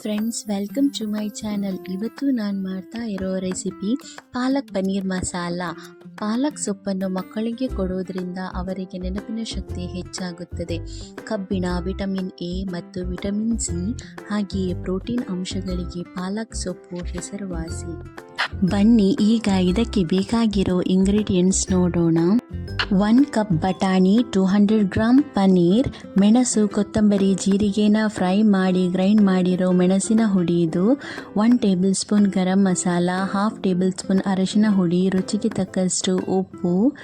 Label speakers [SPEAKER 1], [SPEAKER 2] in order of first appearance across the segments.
[SPEAKER 1] Friends welcome to my channel ಇವತ್ತು ನಾನು ಮಾಡ್ತಾ ಇರೋ ರೆಸಿಪಿ ಪಾಲಕ್ ಪನ್ನೀರ್ ಮಸಾಲ. ಪಾಲಕ್ ಸೊಪ್ಪನ್ನು ಮಕ್ಕಳಿಗೆ ಕೊಡೋದ್ರಿಂದ ಅವರಿಗೆ ನೆನಪಿನ ಶಕ್ತಿ ಹೆಚ್ಚಾಗುತ್ತದೆ. ಕಬ್ಬಿಣ ವಿಟಮಿನ್ ಎ ಮತ್ತು ವಿಟಮಿನ್ ಸಿ ಹಾಗೆಯೇ ಪ್ರೋಟೀನ್ ಅಂಶಗಳಿಗೆ ಪಾಲಕ್ ಸೊಪ್ಪು ಹೆಸರುವಾಸಿ. ಬನ್ನಿ, ಈಗ ಇದಕ್ಕೆ ಬೇಕಾಗಿರೋ ಇಂಗ್ರೀಡಿಯೆಂಟ್ಸ್ ನೋಡೋಣ. ಒನ್ ಕಪ್ ಬಟಾಣಿ ಟೂ ಹಂಡ್ರೆಡ್ ಗ್ರಾಮ್ ಪನ್ನೀರ್ ಮೆಣಸು, ಕೊತ್ತಂಬರಿ, ಜೀರಿಗೆನ ಫ್ರೈ ಮಾಡಿ ಗ್ರೈಂಡ್ ಮಾಡಿರೋ ಮೆಣಸಿನ ಹುಡಿ ಇದು. One tablespoon garam masala half tablespoon ಅರಶಿನ ಹುಡಿ, ರುಚಿಗೆ ತಕ್ಕಷ್ಟು ಉಪ್ಪು,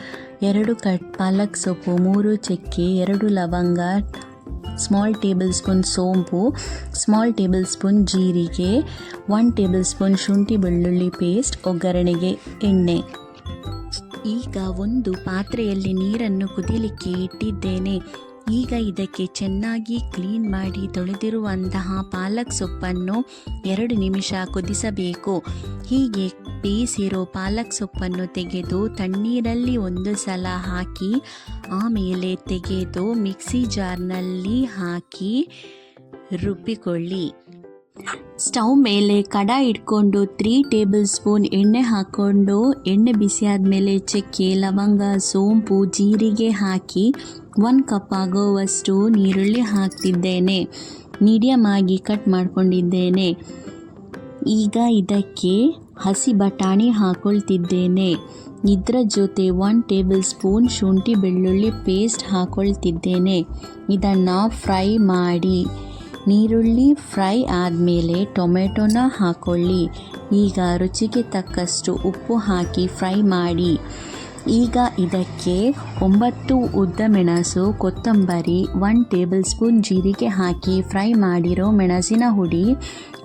[SPEAKER 1] ಎರಡು ಕಟ್ ಪಾಲಕ್ ಸೊಪ್ಪು, ಮೂರು ಚಕ್ಕೆ, ಎರಡು ಲವಂಗ ಸ್ಮಾಲ್ ಟೇಬಲ್ ಸ್ಪೂನ್ ಸೋಂಪು ಸ್ಮಾಲ್ ಟೇಬಲ್ ಸ್ಪೂನ್ ಜೀರಿಗೆ ಒನ್ ಟೇಬಲ್ ಸ್ಪೂನ್ ಶುಂಠಿ ಬೆಳ್ಳುಳ್ಳಿ ಪೇಸ್ಟ್ ಒಗ್ಗರಣೆಗೆ ಎಣ್ಣೆ. ಈಗ ಒಂದು ಪಾತ್ರೆಯಲ್ಲಿ ನೀರನ್ನು ಕುದಿಲಿಕ್ಕೆ ಇಟ್ಟಿದ್ದೇನೆ. ಈಗ ಇದಕ್ಕೆ ಚೆನ್ನಾಗಿ ಕ್ಲೀನ್ ಮಾಡಿ ತೊಳೆದಿರುವಂತಹ ಪಾಲಕ್ ಸೊಪ್ಪನ್ನು ಎರಡು ನಿಮಿಷ ಕುದಿಸಬೇಕು. ಹೀಗೆ ಬೇಯಿಸಿರೋ ಪಾಲಕ್ ಸೊಪ್ಪನ್ನು ತೆಗೆದು ತಣ್ಣೀರಲ್ಲಿ ಒಂದು ಸಲ ಹಾಕಿ, ಆಮೇಲೆ ತೆಗೆದು ಮಿಕ್ಸಿ ಜಾರ್ನಲ್ಲಿ ಹಾಕಿ ರುಬ್ಬಿಕೊಳ್ಳಿ. ಸ್ಟವ್ ಮೇಲೆ ಕಡ ಇಟ್ಕೊಂಡು ತ್ರೀ ಟೇಬಲ್ ಸ್ಪೂನ್ ಎಣ್ಣೆ ಹಾಕ್ಕೊಂಡು ಎಣ್ಣೆ ಬಿಸಿ ಆದಮೇಲೆ ಚಕ್ಕೆ, ಲವಂಗ, ಸೋಂಪು, ಜೀರಿಗೆ ಹಾಕಿ ಒಂದು ಕಪ್ ಆಗೋವಷ್ಟು ನೀರುಳ್ಳಿ ಹಾಕ್ತಿದ್ದೇನೆ. ಮೀಡಿಯಮ್ ಆಗಿ ಕಟ್ ಮಾಡ್ಕೊಂಡಿದ್ದೇನೆ. ಈಗ ಇದಕ್ಕೆ ಹಸಿ ಬಟಾಣಿ ಹಾಕೊಳ್ತಿದ್ದೇನೆ. ಇದರ ಜೊತೆ ಒನ್ ಟೇಬಲ್ ಸ್ಪೂನ್ ಶುಂಠಿ ಬೆಳ್ಳುಳ್ಳಿ ಪೇಸ್ಟ್ ಹಾಕೊಳ್ತಿದ್ದೇನೆ. ಇದನ್ನು ಫ್ರೈ ಮಾಡಿ. ನೀರುಳ್ಳಿ, ಫ್ರೈ ಆದಮೇಲೆ ಟೊಮೆಟೊನ ಹಾಕೊಳ್ಳಿ. ಈಗ ರುಚಿಗೆ ತಕ್ಕಷ್ಟು ಉಪ್ಪು ಹಾಕಿ ಫ್ರೈ ಮಾಡಿ. ಈಗ ಇದಕ್ಕೆ ಒಂಬತ್ತು ಉದ್ದ ಮೆಣಸು, ಕೊತ್ತಂಬರಿ, ಒನ್ ಟೇಬಲ್ ಸ್ಪೂನ್ ಜೀರಿಗೆ ಹಾಕಿ ಫ್ರೈ ಮಾಡಿರೋ ಮೆಣಸಿನ ಹುಡಿ,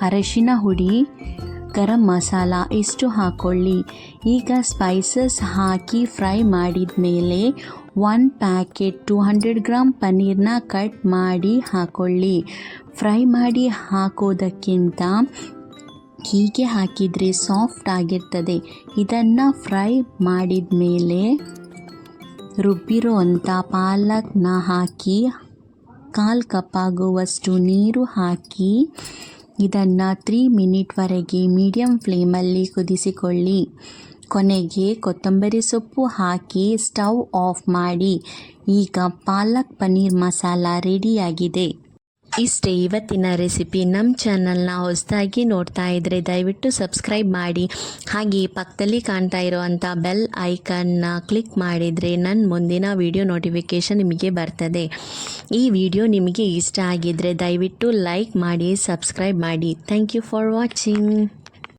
[SPEAKER 1] ಅರಶಿನ ಹುಡಿ, ಗರಂ ಮಸಾಲ ಇಷ್ಟು ಹಾಕ್ಕೊಳ್ಳಿ ಈಗ ಸ್ಪೈಸಸ್ ಹಾಕಿ ಫ್ರೈ ಮಾಡಿದ ಮೇಲೆ one packet two hundred gram ಪನ್ನೀರ್ನ cut ಮಾಡಿ ಹಾಕೊಳ್ಳಿ. ಫ್ರೈ ಮಾಡಿ ಹಾಕೋದಕ್ಕಿಂತ ಹೀಗೆ ಹಾಕಿದರೆ ಸಾಫ್ಟ್ ಆಗಿರ್ತದೆ. ಇದನ್ನು ಫ್ರೈ ಮಾಡಿದ ಮೇಲೆ ರುಬ್ಬಿರೋ ಅಂಥ ಪಾಲಕ್ನ ಹಾಕಿ, ಕಾಲು ಕಪ್ ಆಗುವಷ್ಟು ನೀರು ಹಾಕಿ, ಇದನ್ನು ತ್ರೀ ಮಿನಿಟ್ವರೆಗೆ ಮೀಡಿಯಮ್ ಫ್ಲೇಮಲ್ಲಿ ಕುದಿಸಿಕೊಳ್ಳಿ. ಕೊನೆಗೆ ಕೊತ್ತಂಬರಿ ಸೊಪ್ಪು ಹಾಕಿ ಸ್ಟವ್ ಆಫ್ ಮಾಡಿ, ಈಗ ಪಾಲಕ್ ಪನ್ನೀರ್ ಮಸಾಲ ರೆಡಿಯಾಗಿದೆ. ಇಷ್ಟೇ ಇವತ್ತಿನ ರೆಸಿಪಿ ನಮ್ಮ ಚಾನಲ್ನ ಹೊಸದಾಗಿ ನೋಡ್ತಾ ಇದ್ದರೆ ದಯವಿಟ್ಟು ಸಬ್ಸ್ಕ್ರೈಬ್ ಮಾಡಿ, ಹಾಗೆ ಪಕ್ಕದಲ್ಲಿ ಕಾಣ್ತಾ ಇರೋವಂಥ ಬೆಲ್ ಐಕನ್ನ ಕ್ಲಿಕ್ ಮಾಡಿದರೆ ನನ್ನ ಮುಂದಿನ ವಿಡಿಯೋ ನೋಟಿಫಿಕೇಷನ್ ನಿಮಗೆ ಬರ್ತದೆ. ಈ ವಿಡಿಯೋ ನಿಮಗೆ ಇಷ್ಟ ಆಗಿದ್ದರೆ ದಯವಿಟ್ಟು ಲೈಕ್ ಮಾಡಿ, ಸಬ್ಸ್ಕ್ರೈಬ್ ಮಾಡಿ. Thank you for watching.